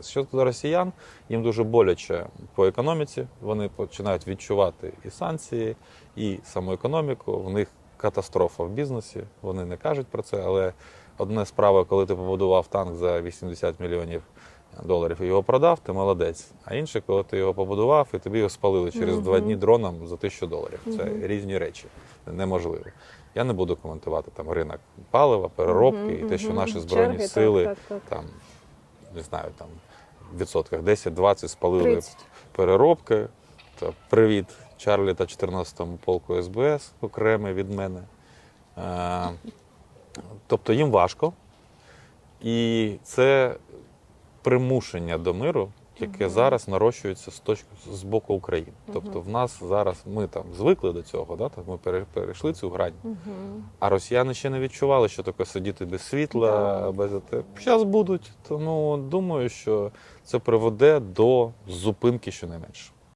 Щодо росіян, їм дуже боляче по економіці. Вони починають відчувати і санкції, і саму економіку. В них катастрофа в бізнесі. Вони не кажуть про це, але одне справа, коли ти побудував танк за 80 мільйонів доларів і його продав, ти молодець. А інше, коли ти його побудував і тобі його спалили через два дні дроном за тисячу доларів. Це різні речі, неможливо. Я не буду коментувати там ринок палива, переробки і те, що наші збройні Черги, так, сили так, так. там не знаю, там в відсотках 10-20 спалили 30. переробки. Та привіт Чарлі та 14-му полку СБС, окремий від мене. Е, тобто їм важко. І це примушення до миру, яке зараз нарощується з точки з боку України. Тобто, в нас зараз ми там звикли до цього, да? так, ми пере- перейшли цю грань. А росіяни ще не відчували, що таке сидіти без світла, без зараз будуть. Тому думаю, що це приведе до зупинки щонайменше.